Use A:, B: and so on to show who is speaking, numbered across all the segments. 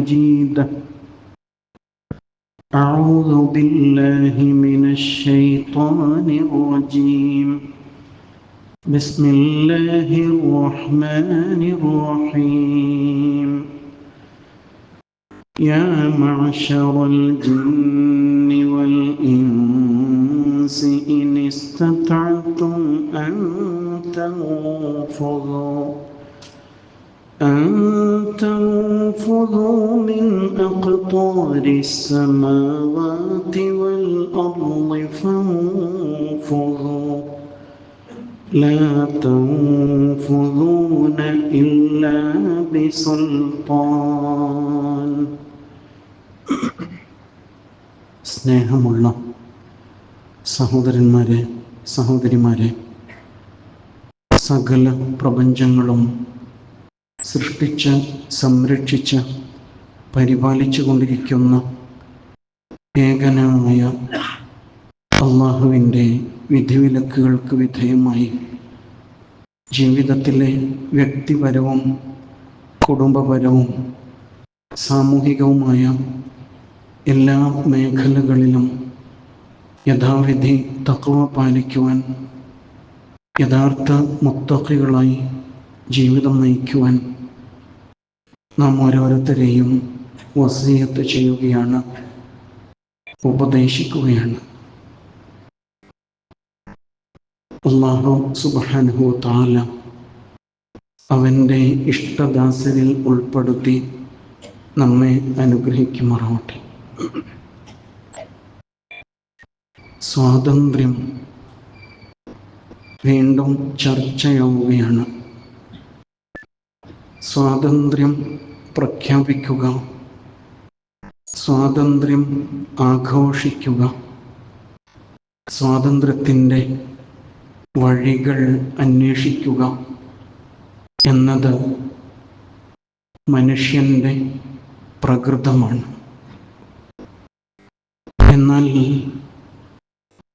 A: مجيد. أعوذ بالله من الشيطان الرجيم. بسم الله الرحمن الرحيم. يا معشر الجن والإنس إن استطعتم أن تنفذوا أن تنفذوا من أقطار السماوات والأرض فانفذوا لا تنفذون إلا بسلطان സ്നേഹമുള്ള സഹോദരന്മാരെ സഹോദരിമാരെ സകല പ്രപഞ്ചങ്ങളും സൃഷ്ടിച്ച് സംരക്ഷിച്ച് പരിപാലിച്ചു കൊണ്ടിരിക്കുന്ന ഏകനായ അള്ളാഹുവിന്റെ വിധിവിലക്കുകൾക്ക് വിധേയമായി ജീവിതത്തിലെ വ്യക്തിപരവും കുടുംബപരവും സാമൂഹികവുമായ എല്ലാ മേഖലകളിലും യഥാവിധി തക്കവ പാലിക്കുവാൻ യഥാർത്ഥ മുത്തക്കികളായി ജീവിതം നയിക്കുവാൻ നാം ഓരോരുത്തരെയും വസീയത്ത് ചെയ്യുകയാണ് ഉപദേശിക്കുകയാണ്. അള്ളാഹു സുബാനുഹു താല അവന്റെ ഇഷ്ടദാസനിൽ ഉൾപ്പെടുത്തി നമ്മെ അനുഗ്രഹിക്കുമാറാവട്ടെ. സ്വാതന്ത്ര്യം വീണ്ടും ചർച്ചയാവുകയാണ്. സ്വാതന്ത്ര്യം പ്രഖ്യാപിക്കുക. സ്വാതന്ത്ര്യം ആഘോഷിക്കുക. സ്വാതന്ത്ര്യത്തിന്റെ വഴികൾ അന്വേഷിക്കുക എന്നത് മനുഷ്യന്റെ പ്രകൃതമാണ്. എന്നാൽ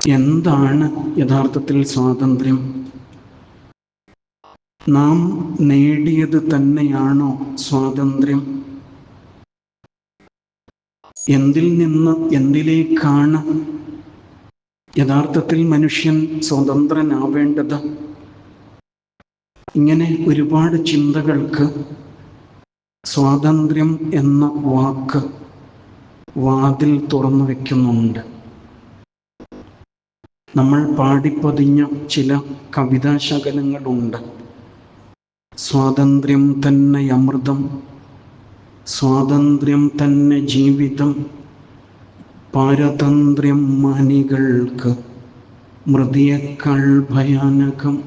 A: എന്താണ് യഥാർത്ഥത്തിൽ സ്വാതന്ത്ര്യം? നാം നേടിയത് തന്നെയാണോ സ്വാതന്ത്ര്യം? എന്തിൽ നിന്ന് എന്തിലേക്കാണ് യഥാർത്ഥത്തിൽ മനുഷ്യൻ സ്വതന്ത്രനാവേണ്ടത്? ഇങ്ങനെ ഒരുപാട് ചിന്തകൾക്ക് സ്വാതന്ത്ര്യം എന്ന വാക്ക് വാതിൽ തുറന്നു വെക്കുന്നുണ്ട്. നമ്മൾ പാടിപ്പതിഞ്ഞ ചില കവിതാശകലങ്ങളുണ്ട്. സ്വാതന്ത്ര്യം തന്നെ അമൃതം സ്വാതന്ത്ര്യം തന്നെ ജീവിതം പാരതന്ത്ര്യം മാനികൾക്ക് മൃതിയേക്കാൾ ഭയാനകം.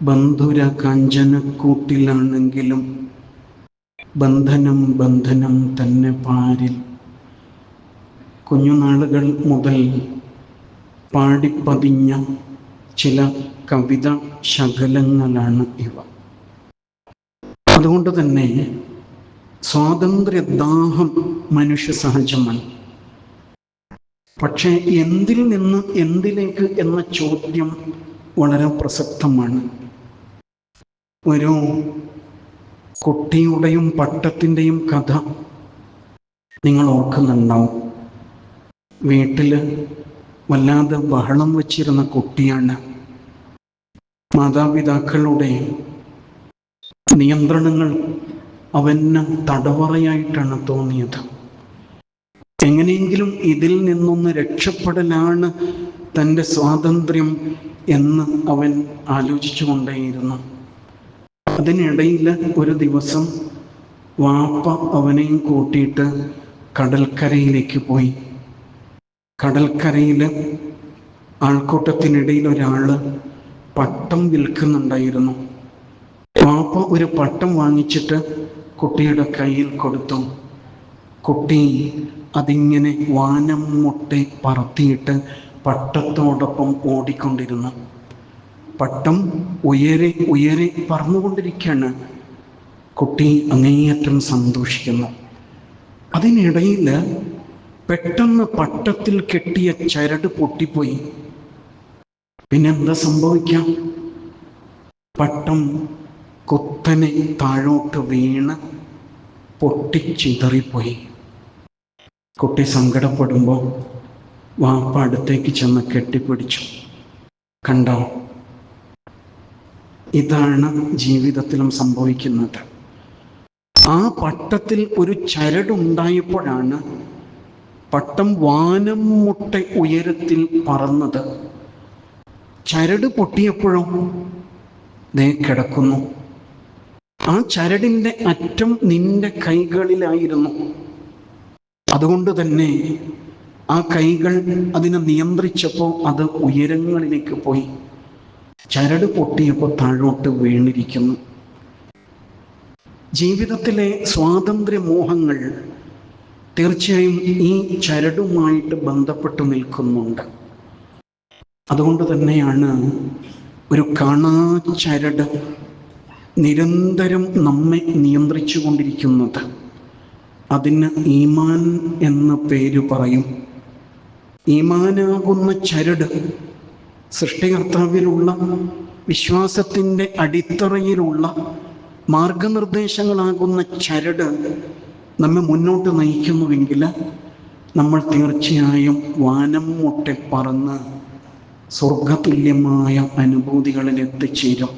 A: ബന്ധുര കാഞ്ചനക്കൂട്ടിലാണെങ്കിലും ബന്ധനം ബന്ധനം തന്നെ പാരിൽ. കുഞ്ഞുനാളുകൾ മുതൽ പാടിപ്പതിഞ്ഞ ചില കവിത ശകലങ്ങളാണ് ഇവ. അതുകൊണ്ട് തന്നെ സ്വാതന്ത്ര്യദാഹം മനുഷ്യ സഹജമാണ്. പക്ഷേ എന്തിൽ നിന്ന് എന്തിലേക്ക് എന്ന ചോദ്യം വളരെ പ്രസക്തമാണ്. ഒരു കുട്ടിയുടെയും പട്ടത്തിന്റെയും കഥ നിങ്ങൾ ഓർക്കുന്നുണ്ടാവും. വീട്ടിൽ വല്ലാതെ ബഹളം വച്ചിരുന്ന കുട്ടിയാണ് മാതാപിതാക്കളുടെ നിയന്ത്രണങ്ങൾ അവന് തടവറയായിട്ടാണ് തോന്നിയത്. എങ്ങനെയെങ്കിലും ഇതിൽ നിന്നൊന്ന് രക്ഷപ്പെടലാണ് തന്റെ സ്വാതന്ത്ര്യം എന്ന് അവൻ ആലോചിച്ചു കൊണ്ടേയിരുന്നു അതിനിടയിൽ ഒരു ദിവസം വാപ്പ അവനെയും കൂട്ടിയിട്ട് കടൽക്കരയിലേക്ക് പോയി. കടൽക്കരയിൽ ആൾക്കൂട്ടത്തിനിടയിൽ ഒരാൾ പട്ടം വിൽക്കുന്നുണ്ടായിരുന്നു. പാപ്പ ഒരു പട്ടം വാങ്ങിച്ചിട്ട് കുട്ടിയുടെ കയ്യിൽ കൊടുത്തു. കുട്ടി അതിങ്ങനെ വാനം മുട്ടെ പറത്തിയിട്ട് പട്ടത്തോടൊപ്പം ഓടിക്കൊണ്ടിരുന്നു. പട്ടം ഉയരെ ഉയരെ പറന്നുകൊണ്ടിരിക്കുകയാണ്. കുട്ടി അങ്ങേയറ്റം സന്തോഷിക്കുന്നു. അതിനിടയിൽ പെട്ടെന്ന് പട്ടത്തിൽ കെട്ടിയ ചരട് പൊട്ടിപ്പോയി. പിന്നെന്താ സംഭവിക്കാം? പട്ടം കുത്തനെ താഴോട്ട് വീണ് പൊട്ടിച്ചിതറിപ്പോയി. കുട്ടി സങ്കടപ്പെടുമ്പോൾ വാപ്പ അടുത്തേക്ക് ചെന്ന് കെട്ടിപ്പിടിച്ചു. കണ്ടോ? ഇതാണ് ജീവിതത്തിലും സംഭവിക്കുന്നത്. ആ പട്ടത്തിൽ ഒരു ചരടുണ്ടായപ്പോഴാണ് പട്ടം വാനം മുട്ട ഉയരത്തിൽ പറന്നത്. ചരട് പൊട്ടിയപ്പോഴോ ദേ കിടക്കുന്നു. ആ ചരടിന്റെ അറ്റം നിന്റെ കൈകളിലായിരുന്നു. അതുകൊണ്ട് തന്നെ ആ കൈകൾ അതിനെ നിയന്ത്രിച്ചപ്പോൾ അത് ഉയരങ്ങളിലേക്ക് പോയി. ചരട് പൊട്ടിയപ്പോൾ താഴോട്ട് വീണിരിക്കുന്നു. ജീവിതത്തിലെ സ്വാതന്ത്ര്യ മോഹങ്ങൾ തീർച്ചയായും ഈ ചരടുമായിട്ട് ബന്ധപ്പെട്ടു നിൽക്കുന്നുണ്ട്. അതുകൊണ്ട് തന്നെയാണ് ഒരു കാണാചരട് നിരന്തരം നമ്മെ നിയന്ത്രിച്ചു കൊണ്ടിരിക്കുന്നത് അതിന് ഈമാൻ എന്ന പേര് പറയും. ഈമാനാകുന്ന ചരട് സൃഷ്ടികർത്താവിലുള്ള വിശ്വാസത്തിന്റെ അടിത്തറയിലുള്ള മാർഗനിർദ്ദേശങ്ങളാകുന്ന ചരട് നമ്മെ മുന്നോട്ട് നയിക്കുന്നുവെങ്കിൽ നമ്മൾ തീർച്ചയായും വാനം മുട്ടെ പറന്ന് സ്വർഗതുല്യമായ അനുഭൂതികളിൽ എത്തിച്ചേരും.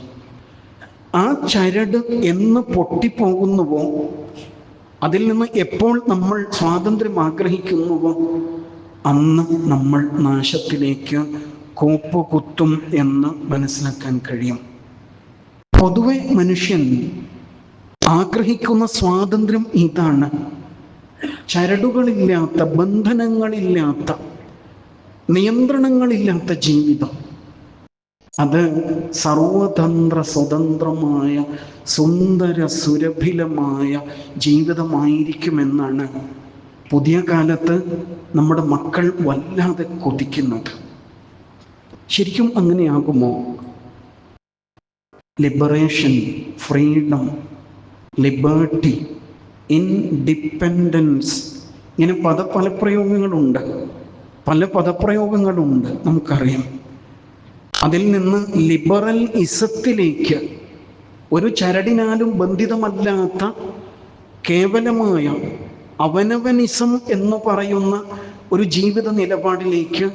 A: ആ ചരട് എന്ന് പൊട്ടിപ്പോകുന്നുവോ അതിൽ നിന്ന് എപ്പോൾ നമ്മൾ സ്വാതന്ത്ര്യം ആഗ്രഹിക്കുന്നുവോ അന്ന് നമ്മൾ നാശത്തിലേക്ക് കോപ്പ് കുത്തും എന്ന് മനസ്സിലാക്കാൻ കഴിയും. പൊതുവെ മനുഷ്യൻ ആഗ്രഹിക്കുന്ന സ്വാതന്ത്ര്യം ഇതാണ്. ചരടുകളില്ലാത്ത ബന്ധനങ്ങളില്ലാത്ത നിയന്ത്രണങ്ങളില്ലാത്ത ജീവിതം. അത് സർവതന്ത്ര സ്വതന്ത്രമായ സുന്ദര സുരഭിലമായ ജീവിതമായിരിക്കുമെന്നാണ് പുതിയ കാലത്ത് നമ്മുടെ മക്കൾ വല്ലാതെ കൊതിക്കുന്നത്. ശരിക്കും അങ്ങനെയാകുമോ? ലിബറേഷൻ ഫ്രീഡം ലിബേർട്ടി ഇൻഡിപെൻഡൻസ് ഇങ്ങനെ പദ പലപ്രയോഗങ്ങളുണ്ട് പല പദപ്രയോഗങ്ങളുണ്ട് നമുക്കറിയാം. അതിൽ നിന്ന് ലിബറൽ ഇസത്തിലേക്ക് ഒരു ചരടിനാലും ബന്ധിതമല്ലാത്ത കേവലമായ അവനവനിസം എന്ന് പറയുന്ന ഒരു ജീവിത നിലപാടിലേക്ക്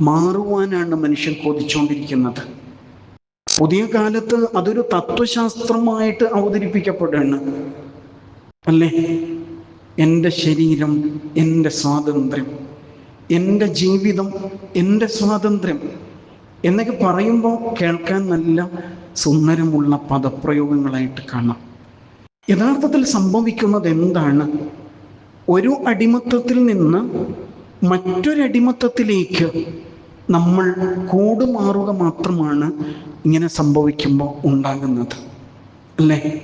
A: മാറുവാനാണ് മനുഷ്യൻ കൊതിച്ചുകൊണ്ടിരിക്കുന്നത് പുതിയ കാലത്ത് അതൊരു തത്വശാസ്ത്രമായിട്ട് അവതരിപ്പിക്കപ്പെടുകയാണ് അല്ലേ? എന്റെ ശരീരം എന്റെ സ്വാതന്ത്ര്യം എന്റെ ജീവിതം എന്റെ സ്വാതന്ത്ര്യം എന്നൊക്കെ പറയുമ്പോൾ കേൾക്കാൻ നല്ല സുന്ദരമുള്ള പദപ്രയോഗങ്ങളായിട്ട് കാണാം. യഥാർത്ഥത്തിൽ സംഭവിക്കുന്നത് എന്താണ്? ഒരു അടിമത്തത്തിൽ നിന്ന് മറ്റൊരടിമത്തത്തിലേക്ക് നമ്മൾ കൂടുമാറുക മാത്രമാണ് ഇങ്ങനെ സംഭവിക്കുമ്പോൾ ഉണ്ടാകുന്നത് അല്ലേ?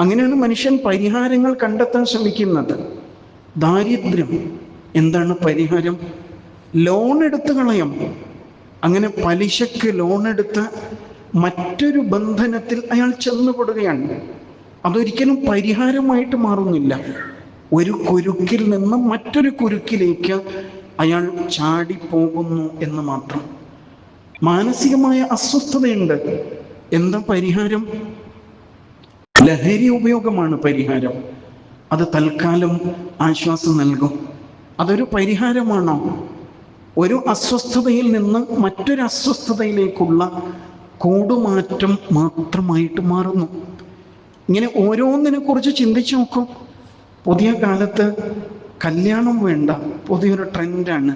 A: അങ്ങനെയാണ് മനുഷ്യൻ പരിഹാരങ്ങൾ കണ്ടെത്താൻ ശ്രമിക്കുന്നത്. ദാരിദ്ര്യം എന്താണ് പരിഹാരം? ലോൺ എടുത്ത് കളയാം. അങ്ങനെ പലിശക്ക് ലോൺ എടുത്ത് മറ്റൊരു ബന്ധനത്തിൽ അയാൾ ചെന്നുപെടുകയാണ് അതൊരിക്കലും പരിഹാരമായിട്ട് മാറുന്നില്ല. ഒരു കുരുക്കിൽ നിന്ന് മറ്റൊരു കുരുക്കിലേക്ക് അയാൾ ചാടിപ്പോകുന്നു എന്ന് മാത്രം. മാനസികമായ അസ്വസ്ഥതയുണ്ട്. എന്താ പരിഹാരം? ലഹരി ഉപയോഗമാണ് പരിഹാരം. അത് തൽക്കാലം ആശ്വാസം നൽകും. അതൊരു പരിഹാരമാണോ? ഒരു അസ്വസ്ഥതയിൽ നിന്ന് മറ്റൊരു അസ്വസ്ഥതയിലേക്കുള്ള കൂടുമാറ്റം മാത്രമായിട്ട് മാറുന്നു. ഇങ്ങനെ ഓരോന്നിനെ കുറിച്ച് ചിന്തിച്ചു നോക്കും. പുതിയ കാലത്ത് കല്യാണം വേണ്ട പുതിയൊരു ട്രെൻഡാണ്.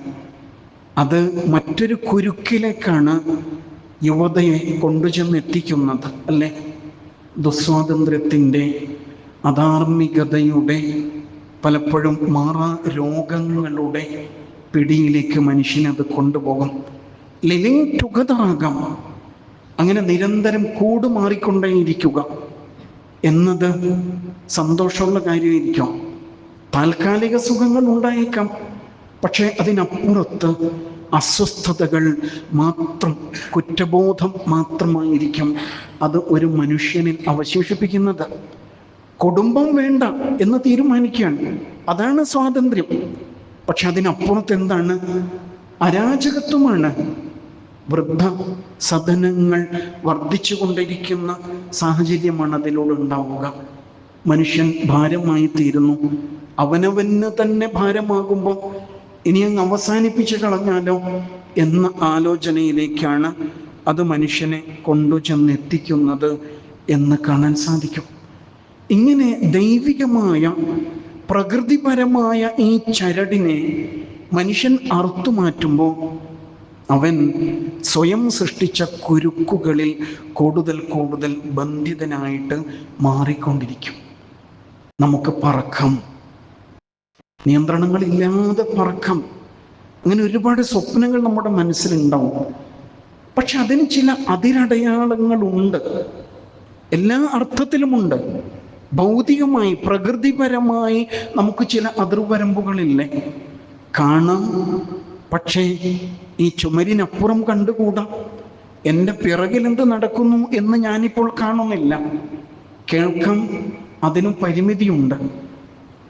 A: അത് മറ്റൊരു കുരുക്കിലേക്കാണ് യുവതയെ കൊണ്ടുചെന്ന് എത്തിക്കുന്നത് അല്ലേ? ദുസ്വാതന്ത്ര്യത്തിന്റെ അധാർമികതയുടെ പലപ്പോഴും മാറാ രോഗങ്ങളുടെ പിടിയിലേക്ക് മനുഷ്യനത് കൊണ്ടുപോകും. ലിവിങ് ടുഗദർ ആകാം. അങ്ങനെ നിരന്തരം കൂടുമാറിക്കൊണ്ടേയിരിക്കുക എന്നത് സന്തോഷമുള്ള കാര്യമായിരിക്കും. താൽക്കാലിക സുഖങ്ങൾ ഉണ്ടായേക്കാം. പക്ഷേ അതിനപ്പുറത്ത് അസ്വസ്ഥതകൾ മാത്രം കുറ്റബോധം മാത്രമായിരിക്കും. അത് ഒരു മനുഷ്യനിൽ അവശേഷിപ്പിക്കുന്നത്. കുടുംബം വേണ്ട എന്ന് തീരുമാനിക്കുകയാണ്. അതാണ് സ്വാതന്ത്ര്യം. പക്ഷെ അതിനപ്പുറത്ത് എന്താണ്? അരാജകത്വമാണ്. വൃദ്ധ സദനങ്ങൾ വർദ്ധിച്ചു കൊണ്ടിരിക്കുന്ന സാഹചര്യമാണ് അതിലൂടെ ഉണ്ടാവുക. മനുഷ്യൻ ഭാരമായി തീരുന്നു. അവനവന് തന്നെ ഭാരമാകുമ്പോൾ ഇനി അങ്ങ് അവസാനിപ്പിച്ചു കളഞ്ഞാലോ എന്ന ആലോചനയിലേക്കാണ് അത് മനുഷ്യനെ കൊണ്ടു ചെന്നെത്തിക്കുന്നത് എന്ന് കാണാൻ സാധിക്കും. ഇങ്ങനെ ദൈവികമായ പ്രകൃതിപരമായ ഈ ചരടിനെ മനുഷ്യൻ അറുത്തുമാറ്റുമ്പോൾ അവൻ സ്വയം സൃഷ്ടിച്ച കുരുക്കുകളിൽ കൂടുതൽ കൂടുതൽ ബന്ധിതനായിട്ട് മാറിക്കൊണ്ടിരിക്കും. നമുക്ക് പറക്കം. നിയന്ത്രണങ്ങളില്ലാതെ പറക്കം. അങ്ങനെ ഒരുപാട് സ്വപ്നങ്ങൾ നമ്മുടെ മനസ്സിലുണ്ടാവും. പക്ഷെ അതിന് ചില അതിരടയാളങ്ങളുണ്ട്. എല്ലാ അർത്ഥത്തിലുമുണ്ട്. ഭൗതികമായി പ്രകൃതിപരമായി നമുക്ക് ചില അതിർവരമ്പുകളില്ലേ? കാണാം. പക്ഷേ ഈ ചുമരിനപ്പുറം കണ്ടുകൂടാ? എന്റെ പിറകിൽ എന്ത് നടക്കുന്നു എന്ന് ഞാനിപ്പോൾ കാണുന്നില്ല. കേൾക്കാം അതിനും പരിമിതിയുണ്ട്.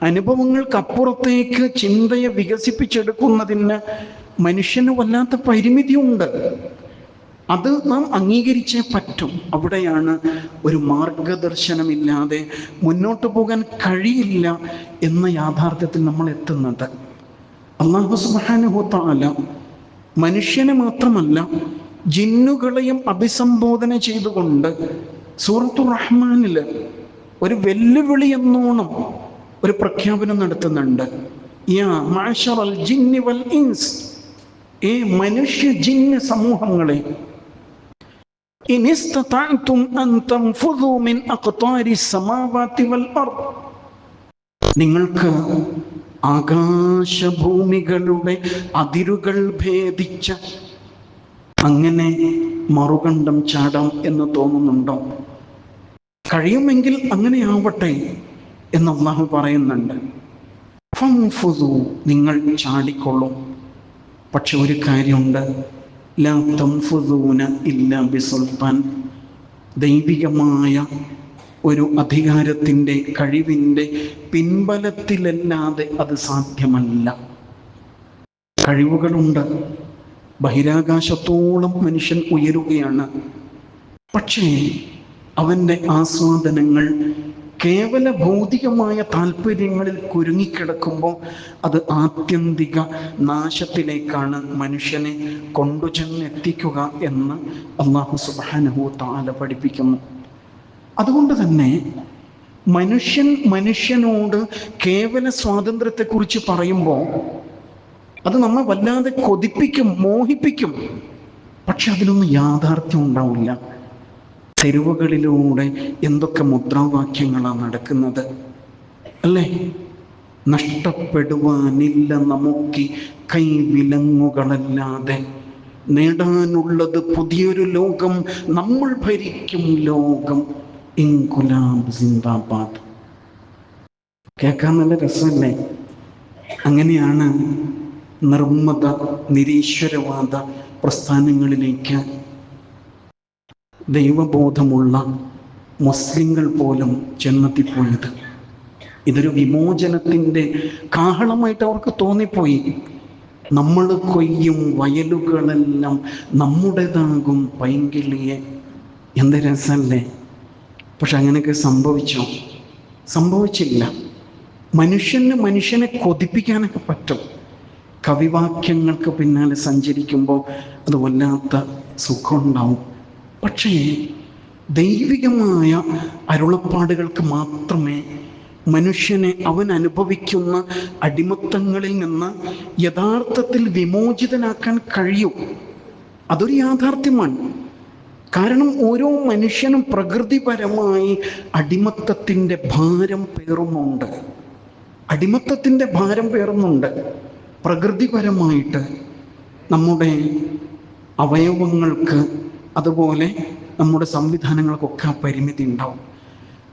A: അനുഭവങ്ങൾക്കപ്പുറത്തേക്ക് ചിന്തയെ വികസിപ്പിച്ചെടുക്കുന്നതിന് മനുഷ്യന് വല്ലാത്ത പരിമിതിയുണ്ട്. അത് നാം അംഗീകരിച്ചേ പറ്റും. അവിടെയാണ് ഒരു മാർഗദർശനമില്ലാതെ മുന്നോട്ട് പോകാൻ കഴിയില്ല എന്ന യാഥാർത്ഥ്യത്തിൽ നമ്മൾ എത്തുന്നത്. അള്ളാഹു സുബാനുഹൂത്താല മനുഷ്യനെ മാത്രമല്ല ജിന്നുകളെയും അഭിസംബോധന ചെയ്തുകൊണ്ട് സൂറത്തു റഹ്മാനിൽ ഒരു വെല്ലുവിളി എന്നോണം ഒരു പ്രഖ്യാപനം നടത്തുന്നുണ്ട്. യാ ജിന്നി വൽ ഇൻസ് ഏ മനുഷ്യ ജിന്ന് സമൂഹങ്ങളെ നിങ്ങൾക്ക് ആകാശഭൂമികളുടെ അതിരുകൾ ഭേദിച്ച അങ്ങനെ മറുകണ്ഠം ചാടാം എന്ന് തോന്നുന്നുണ്ടോ? കഴിയുമെങ്കിൽ അങ്ങനെ ആവട്ടെ എന്ന് അള്ളാഹു പറയുന്നുണ്ട്. നിങ്ങൾ ചാടിക്കൊള്ളും പക്ഷെ ഒരു കാര്യമുണ്ട്. ഇല്ലാ ബിസുൽത്താൻ. ദൈവികമായ ഒരു അധികാരത്തിന്റെ കഴിവിന്റെ പിൻബലത്തിലല്ലാതെ അത് സാധ്യമല്ല. കഴിവുകളുണ്ട്. ബഹിരാകാശത്തോളം മനുഷ്യൻ ഉയരുകയാണ്. പക്ഷേ അവന്റെ ആസ്വാദനങ്ങൾ കേവല ഭൗതികമായ താല്പര്യങ്ങളിൽ കുരുങ്ങിക്കിടക്കുമ്പോൾ അത് ആത്യന്തിക നാശത്തിലേക്കാണ് മനുഷ്യനെ കൊണ്ടുചെന്നെത്തിക്കുക എന്ന് അള്ളാഹു സുബാനഹു താല പഠിപ്പിക്കുന്നു. അതുകൊണ്ട് തന്നെ മനുഷ്യൻ മനുഷ്യനോട് കേവല സ്വാതന്ത്ര്യത്തെക്കുറിച്ച് പറയുമ്പോൾ അത് നമ്മെ വല്ലാതെ കൊതിപ്പിക്കും മോഹിപ്പിക്കും. പക്ഷെ അതിലൊന്നും യാഥാർത്ഥ്യം ഉണ്ടാവില്ല. തെരുവുകളിലൂടെ എന്തൊക്കെ മുദ്രാവാക്യങ്ങളാണ് നടക്കുന്നത്? അല്ലേ? നഷ്ടപ്പെടുവാനില്ല നമുക്ക് കൈവിലങ്ങുകളല്ലാതെ നേടാനുള്ളത് പുതിയൊരു ലോകം നമ്മൾ ഭരിക്കും ലോകം. ഇൻകുലാബ് സിന്ദാബാദ്. കേൾക്കാൻ നല്ല രസമല്ലേ? അങ്ങനെയാണ് നിർമ്മത നിരീശ്വരവാദ പ്രസ്ഥാനങ്ങളിലേക്ക് ദൈവബോധമുള്ള മുസ്ലിങ്ങൾ പോലും ചെന്നെത്തിപ്പോയത് ഇതൊരു വിമോചനത്തിന്റെ കാഹളമായിട്ട് അവർക്ക് തോന്നിപ്പോയി. നമ്മൾ കൊയ്യും വയലുകളെല്ലാം നമ്മുടേതാകും പൈങ്കിളിയെ. എന്ത് രസമല്ലേ? പക്ഷെ അങ്ങനെയൊക്കെ സംഭവിച്ചോ? സംഭവിച്ചില്ല. മനുഷ്യന് മനുഷ്യനെ കൊതിപ്പിക്കാനൊക്കെ പറ്റും. കവിവാക്യങ്ങൾക്ക് പിന്നാലെ സഞ്ചരിക്കുമ്പോൾ അത് വല്ലാത്ത സുഖമുണ്ടാവും. പക്ഷേ ദൈവികമായ അരുളപ്പാടുകൾക്ക് മാത്രമേ മനുഷ്യനെ അവൻ അനുഭവിക്കുന്ന അടിമത്തങ്ങളിൽ നിന്ന് യഥാർത്ഥത്തിൽ വിമോചിതനാക്കാൻ കഴിയൂ. അതൊരു യാഥാർത്ഥ്യമാണ്. കാരണം ഓരോ മനുഷ്യനും പ്രകൃതിപരമായി അടിമത്തത്തിന്റെ ഭാരം പേറുന്നുണ്ട്. അടിമത്തത്തിന്റെ ഭാരം പേറുന്നുണ്ട്. പ്രകൃതിപരമായിട്ട് നമ്മുടെ അവയവങ്ങൾക്ക് അതുപോലെ നമ്മുടെ സംവിധാനങ്ങൾക്കൊക്കെ ആ പരിമിതി ഉണ്ടാവും.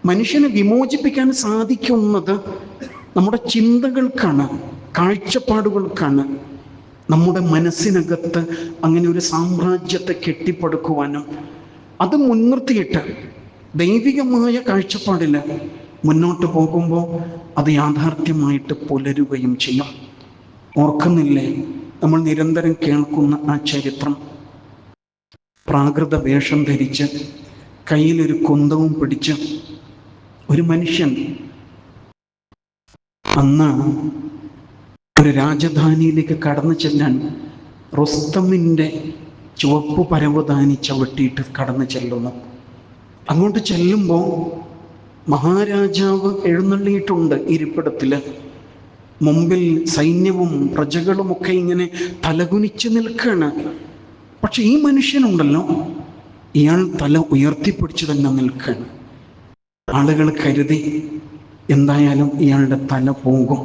A: മനുഷ്യനെ വിമോചിപ്പിക്കാൻ സാധിക്കുന്നത് നമ്മുടെ ചിന്തകൾക്കാണ് കാഴ്ചപ്പാടുകൾക്കാണ്. നമ്മുടെ മനസ്സിനകത്ത് അങ്ങനെ ഒരു സാമ്രാജ്യത്തെ കെട്ടിപ്പടുക്കുവാനും അത് മുൻനിർത്തിയിട്ട് ദൈവികമായ കാഴ്ചപ്പാടിൽ മുന്നോട്ട് പോകുമ്പോൾ അത് യാഥാർത്ഥ്യമായിട്ട് പുലരുകയും ചെയ്യും. ഓർക്കുന്നില്ലേ? നമ്മൾ നിരന്തരം കേൾക്കുന്ന ആ ചരിത്രം. പ്രാകൃത വേഷം ധരിച്ച് കയ്യിലൊരു കുന്തവും പിടിച്ച് ഒരു മനുഷ്യൻ അന്ന് ഒരു രാജധാനിയിലേക്ക് കടന്നു ചെല്ലാൻ റുസ്തമിന്റെ ചുവപ്പ് പരവതാനി ചവിട്ടിയിട്ട് കടന്നു ചെല്ലുന്നു. അങ്ങോട്ട് ചെല്ലുമ്പോൾ മഹാരാജാവ് എഴുന്നള്ളിയിട്ടുണ്ട് ഇരിപ്പിടത്തിൽ മുമ്പിൽ സൈന്യവും പ്രജകളുമൊക്കെ ഇങ്ങനെ തലകുനിച്ച് നിൽക്കുകയാണ്. പക്ഷെ ഈ മനുഷ്യനുണ്ടല്ലോ ഇയാൾ തല ഉയർത്തിപ്പിടിച്ച് തന്നെ നിൽക്കുകയാണ്. ആളുകൾ കരുതി എന്തായാലും ഇയാളുടെ തല പോകും.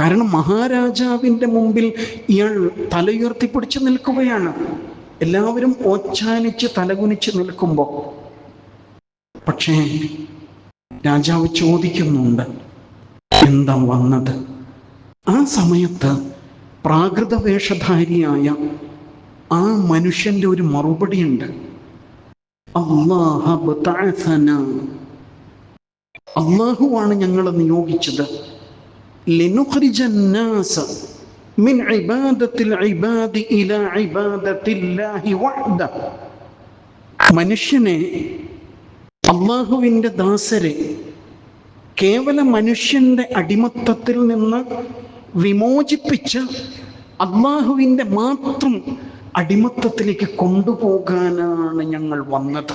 A: കാരണം മഹാരാജാവിന്റെ മുമ്പിൽ ഇയാൾ തലയുയർത്തിപ്പിടിച്ച് നിൽക്കുകയാണ്. എല്ലാവരും ഓച്ചാനിച്ച് തലകുനിച്ച് നിൽക്കുമ്പോൾ. പക്ഷേ രാജാവ് ചോദിക്കുന്നുണ്ട് എന്താ വന്നത്? ആ സമയത്ത് പ്രാകൃത വേഷധാരിയായ ആ മനുഷ്യന്റെ ഒരു മറുപടിയുണ്ട് അള്ളാഹ ബതഅസന. അള്ളാഹുവാണ് ഞങ്ങളെ നിയോഗിച്ചത് لنخرج الناس من عبادة العباد إلى عبادة الله وحده മനുഷ്യനെ അള്ളാഹുവിൻ്റെ ദാസരെ കേവല മനുഷ്യന്റെ അടിമത്തത്തിൽ നിന്ന് വിമോചിപ്പിച്ച് അള്ളാഹുവിൻ്റെ മാത്രം അടിമത്തത്തിലേക്ക് കൊണ്ടുപോകാനാണ് ഞങ്ങൾ വന്നത്.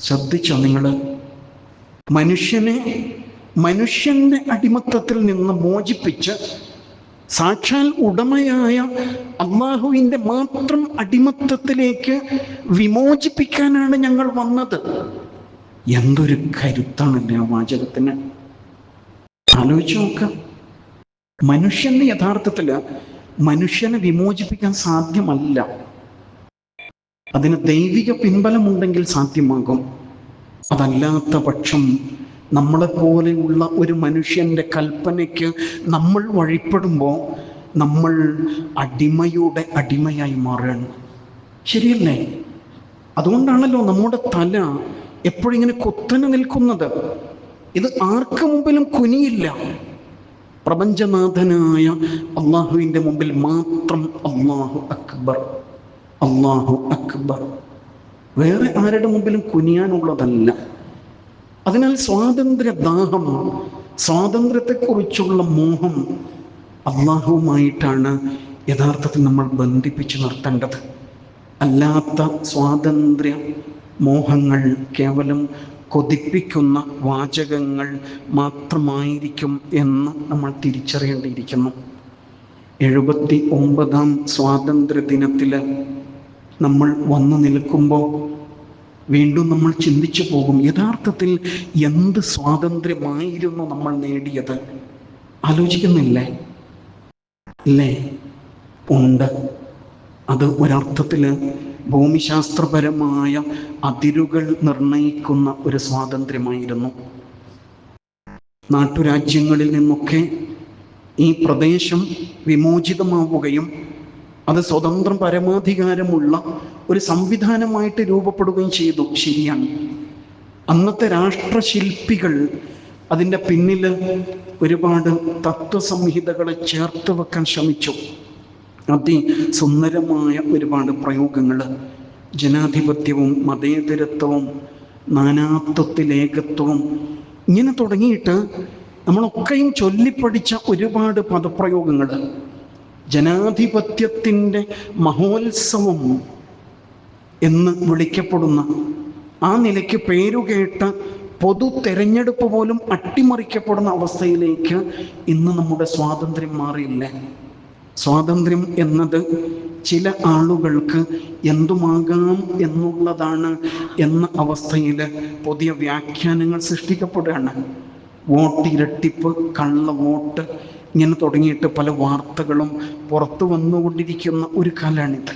A: ശ്രദ്ധിച്ചോ നിങ്ങൾ മനുഷ്യനെ മനുഷ്യന്റെ അടിമത്തത്തിൽ നിന്ന് മോചിപ്പിച്ച് സാക്ഷാൽ ഉടമയായ അള്ളാഹുവിന്റെ മാത്രം അടിമത്തത്തിലേക്ക് വിമോചിപ്പിക്കാനാണ് ഞങ്ങൾ വന്നത്. എന്തൊരു കരുത്താണല്ലേ ആ വാചകത്തിന്? ആലോചിച്ച് നോക്കാം. മനുഷ്യന്റെ യഥാർത്ഥത്തിൽ മനുഷ്യനെ വിമോചിപ്പിക്കാൻ സാധ്യമല്ല. അതിന് ദൈവിക പിൻബലമുണ്ടെങ്കിൽ സാധ്യമാകും. അതല്ലാത്ത പക്ഷം നമ്മളെപ്പോലെയുള്ള ഒരു മനുഷ്യന്റെ കൽപ്പനയ്ക്ക് നമ്മൾ വഴിപ്പെടുമ്പോൾ നമ്മൾ അടിമയുടെ അടിമയായി മാറുകയാണ്. ശരിയല്ലേ? അതുകൊണ്ടാണല്ലോ നമ്മുടെ തല എപ്പോഴിങ്ങനെ കുത്തനെ നിൽക്കുന്നത്. ഇത് ആർക്ക് മുമ്പിലും കുനിയില്ല. പ്രപഞ്ചനാഥനായ അള്ളാഹുവിന്റെ മുമ്പിൽ മാത്രം അള്ളാഹു അക്ബർ അള്ളാഹു അക്ബർ. വേറെ ആരുടെ മുമ്പിലും കുനിയാനുള്ളതല്ല. അതിനാൽ സ്വാതന്ത്ര്യ ദാഹം സ്വാതന്ത്ര്യത്തെക്കുറിച്ചുള്ള മോഹം അള്ളാഹുവുമായിട്ടാണ് യഥാർത്ഥത്തിൽ നമ്മൾ ബന്ധിപ്പിച്ചു നിർത്തേണ്ടത്. അല്ലാത്ത സ്വാതന്ത്ര്യ മോഹങ്ങൾ കേവലം കൊതിപ്പിക്കുന്ന വാചകങ്ങൾ മാത്രമായിരിക്കും എന്ന് നമ്മൾ തിരിച്ചറിയേണ്ടിയിരിക്കുന്നു. എഴുപത്തി ഒമ്പതാം സ്വാതന്ത്ര്യ ദിനത്തിൽ നമ്മൾ വന്നു നിൽക്കുമ്പോൾ വീണ്ടും നമ്മൾ ചിന്തിച്ചു പോകും യഥാർത്ഥത്തിൽ എന്ത് സ്വാതന്ത്ര്യമായിരുന്നു നമ്മൾ നേടിയത്? ആലോചിക്കുന്നില്ലേ? ഇല്ലേ? ഉണ്ട്. അത് ഒരർത്ഥത്തിൽ ഭൂമിശാസ്ത്രപരമായ അതിരുകൾ നിർണയിക്കുന്ന ഒരു സ്വാതന്ത്ര്യമായിരുന്നു. നാട്ടുരാജ്യങ്ങളിൽ നിന്നൊക്കെ ഈ പ്രദേശം വിമോചിതമാവുകയും അത് സ്വതന്ത്രം പരമാധികാരമുള്ള ഒരു സംവിധാനമായിട്ട് രൂപപ്പെടുകയും ചെയ്തു ശരിയാണ്. അന്നത്തെ രാഷ്ട്രശില്പികൾ അതിന്റെ പിന്നിൽ ഒരുപാട് തത്വസംഹിതകളെ ചേർത്ത് വെക്കാൻ ശ്രമിച്ചു. അതിസുന്ദരമായ ഒരുപാട് പ്രയോഗങ്ങൾ ജനാധിപത്യവും മതേതരത്വവും നാനാത്വത്തിൽ ഏകത്വവും ഇങ്ങനെ തുടങ്ങിയിട്ട് നമ്മളൊക്കെയും ചൊല്ലിപ്പടിച്ച ഒരുപാട് പദപ്രയോഗങ്ങൾ. ജനാധിപത്യത്തിന്റെ മഹോത്സവം എന്ന് വിളിക്കപ്പെടുന്ന ആ നിലയ്ക്ക് പേരുകേട്ട പൊതു തെരഞ്ഞെടുപ്പ് പോലും അട്ടിമറിക്കപ്പെടുന്ന അവസ്ഥയിലേക്ക് ഇന്ന് നമ്മുടെ സ്വാതന്ത്ര്യം മാറിയില്ലേ? സ്വാതന്ത്ര്യം എന്നത് ചില ആളുകൾക്ക് എന്തുമാകാം എന്നുള്ളതാണ് എന്ന അവസ്ഥയിൽ പുതിയ വ്യാഖ്യാനങ്ങൾ സൃഷ്ടിക്കപ്പെടുകയാണ്. വോട്ട് ഇരട്ടിപ്പ് കള്ള വോട്ട് ഇങ്ങനെ തുടങ്ങിയിട്ട് പല വാർത്തകളും പുറത്തു വന്നുകൊണ്ടിരിക്കുന്ന ഒരു കാലാണിത്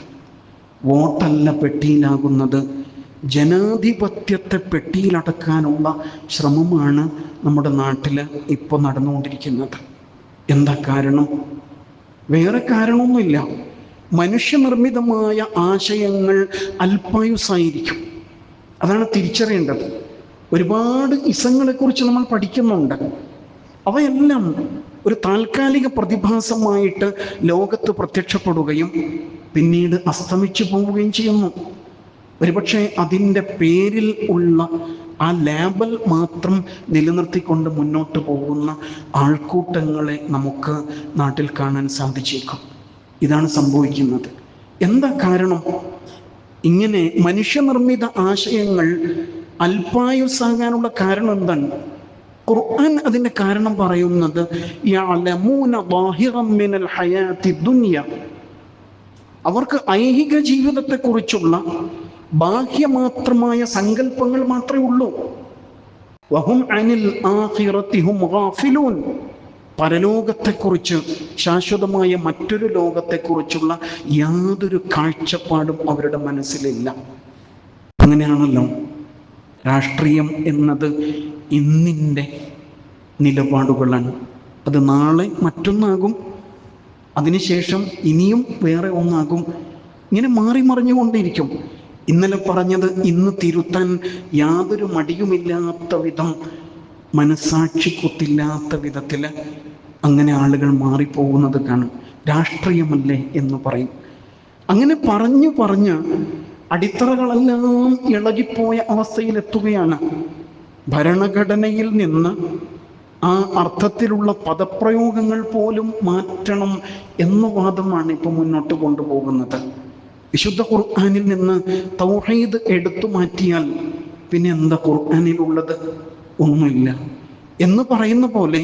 A: വോട്ടല്ല പെട്ടിയിലാകുന്നത്. ജനാധിപത്യത്തെ പെട്ടിയിലടക്കാനുള്ള ശ്രമമാണ് നമ്മുടെ നാട്ടിൽ ഇപ്പോൾ നടന്നുകൊണ്ടിരിക്കുന്നത്. എന്താ കാരണം? വേറെ കാരണമൊന്നുമില്ല. മനുഷ്യനിർമ്മിതമായ ആശയങ്ങൾ അല്പായുസായിരിക്കും. അതാണ് തിരിച്ചറിയേണ്ടത്. ഒരുപാട് ഇസങ്ങളെക്കുറിച്ച് നമ്മൾ പഠിക്കുന്നുണ്ട്. അവയെല്ലാം ഒരു താൽക്കാലിക പ്രതിഭാസമായിട്ട് ലോകത്ത് പ്രത്യക്ഷപ്പെടുകയും പിന്നീട് അസ്തമിച്ചു പോവുകയും ചെയ്യുന്നു. ഒരുപക്ഷെ അതിന്റെ പേരിൽ ഉള്ള ആ ലേബൽ മാത്രം നിലനിർത്തിക്കൊണ്ട് മുന്നോട്ട് പോകുന്ന ആൾക്കൂട്ടങ്ങളെ നമുക്ക് നാട്ടിൽ കാണാൻ സാധിച്ചേക്കും. ഇതാണ് സംഭവിക്കുന്നത്. എന്താ കാരണം? ഇങ്ങനെ മനുഷ്യനിർമ്മിത ആശയങ്ങൾ അല്പായുസാകാനുള്ള കാരണം എന്താണ്? ഖുർആൻ അതിന്റെ കാരണം പറയുന്നത് അവർക്ക് ഐഹിക ജീവിതത്തെക്കുറിച്ചുള്ള ബാഹ്യമാത്രമായ സങ്കല്പങ്ങൾ മാത്രമേ ഉള്ളൂ. വഹും അനിൽ ഗാഫിലൂൻ. പരലോകത്തെക്കുറിച്ച് ശാശ്വതമായ മറ്റൊരു ലോകത്തെക്കുറിച്ചുള്ള യാതൊരു കാഴ്ചപ്പാടും അവരുടെ മനസ്സിലില്ല. അങ്ങനെയാണല്ലോ. രാഷ്ട്രീയം എന്നത് ഇന്നിന്റെ നിലപാടുകളാണ്. അത് നാളെ മറ്റൊന്നാകും. അതിനുശേഷം ഇനിയും വേറെ ഒന്നാകും. ഇങ്ങനെ മാറി മറിഞ്ഞുകൊണ്ടിരിക്കും ഇന്നലെ പറഞ്ഞത് ഇന്ന് തിരുത്താൻ യാതൊരു മടിയുമില്ലാത്ത വിധം മനസാക്ഷി കുത്തില്ലാത്ത വിധത്തിൽ അങ്ങനെ ആളുകൾ മാറിപ്പോകുന്നത് കാണും. രാഷ്ട്രീയമല്ലേ എന്ന് പറയും. അങ്ങനെ പറഞ്ഞു പറഞ്ഞ് അടിത്തറകളെല്ലാം ഇളകിപ്പോയ അവസ്ഥയിലെത്തുകയാണ്. ഭരണഘടനയിൽ നിന്ന് ആ അർത്ഥത്തിലുള്ള പദപ്രയോഗങ്ങൾ പോലും മാറ്റണം എന്ന വാദമാണ് ഇപ്പോൾ മുന്നോട്ട് കൊണ്ടുപോകുന്നത്. വിശുദ്ധ ഖുർആാനിൽ നിന്ന് തൗഹീദ് എടുത്തു മാറ്റിയാൽ പിന്നെ എന്താ ഖുർആാനിലുള്ളത്? ഒന്നുമില്ല. എന്ന് പറയുന്ന പോലെ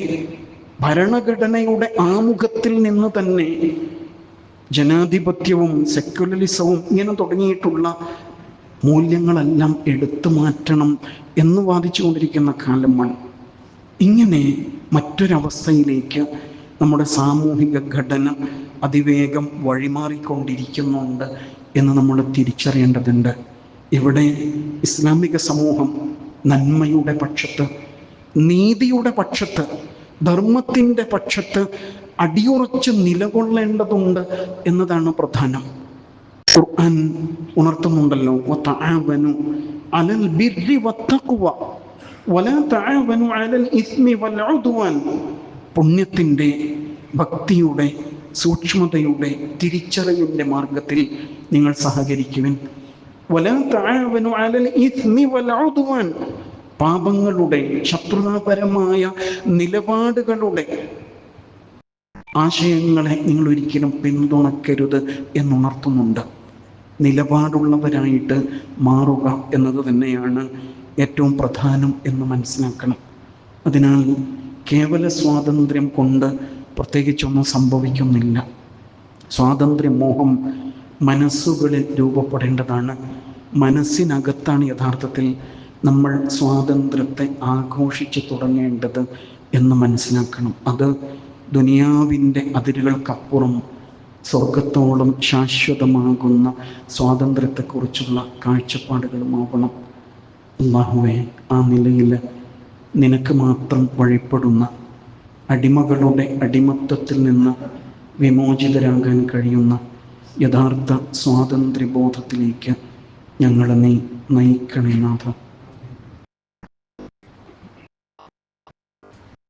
A: ഭരണഘടനയുടെ ആമുഖത്തിൽ നിന്ന് തന്നെ ജനാധിപത്യവും സെക്യുലറിസവും ഇങ്ങനെ തുടങ്ങിയിട്ടുള്ള മൂല്യങ്ങളെല്ലാം എടുത്തു മാറ്റണം എന്ന് വാദിച്ചുകൊണ്ടിരിക്കുന്ന കാലമാണ്. ഇങ്ങനെ മറ്റൊരവസ്ഥയിലേക്ക് നമ്മുടെ സാമൂഹിക ഘടന അതിവേഗം വഴിമാറിക്കൊണ്ടിരിക്കുന്നുണ്ട് എന്ന് നമ്മൾ തിരിച്ചറിയേണ്ടതുണ്ട്. ഇവിടെ ഇസ്ലാമിക സമൂഹം നന്മയുടെ പക്ഷത്ത് നീതിയുടെ പക്ഷത്ത് ധർമ്മത്തിന്റെ പക്ഷത്ത് അടിയുറച്ച് നിലകൊള്ളേണ്ടതുണ്ട് എന്നതാണ് പ്രധാനം. ഖുർആൻ ഉണർത്തുന്നുണ്ടല്ലോ അലൽ ബിർരി വത്തഖ്വ വലാ അലൽ ഇസ്മി വൽ പുണ്യത്തിന്റെ ഭക്തിയുടെ സൂക്ഷ്മതയുടെ തിരിച്ചറിവിന്റെ മാർഗത്തിൽ നിങ്ങൾ സഹകരിക്കുവിൻ. പാപങ്ങളുടെ ശത്രുതാപരമായ നിലപാടുകളുടെ ആശയങ്ങളെ നിങ്ങൾ ഒരിക്കലും പിന്തുണക്കരുത് എന്നുണർത്തുന്നുണ്ട്. നിലപാടുള്ളവരായിട്ട് മാറുക എന്നത് തന്നെയാണ് ഏറ്റവും പ്രധാനം എന്ന് മനസ്സിലാക്കണം. അതിനാൽ കേവല സ്വാതന്ത്ര്യം കൊണ്ട് പ്രത്യേകിച്ചൊന്നും സംഭവിക്കുന്നില്ല. സ്വാതന്ത്ര്യമോഹം മനസ്സുകളിൽ രൂപപ്പെടേണ്ടതാണ്. മനസ്സിനകത്താണ് യഥാർത്ഥത്തിൽ നമ്മൾ സ്വാതന്ത്ര്യത്തെ ആഘോഷിച്ച് തുടങ്ങേണ്ടത് എന്ന് മനസ്സിലാക്കണം. അത് ദുനിയാവിന്റെ അതിരുകൾക്കപ്പുറം സ്വർഗത്തോളം ശാശ്വതമാകുന്ന സ്വാതന്ത്ര്യത്തെക്കുറിച്ചുള്ള കാഴ്ചപ്പാടുകളുമാവണം. അള്ളാഹുവെ ആ നിലയിൽ നിനക്ക് മാത്രം വഴിപ്പെടുന്ന അടിമകളുടെ അടിമത്വത്തിൽ നിന്ന് വിമോചിതരാകാൻ കഴിയുന്ന യഥാർത്ഥ സ്വാതന്ത്ര്യബോധത്തിലേക്ക് ഞങ്ങളെ നീ നയിക്കണേ നാഥ.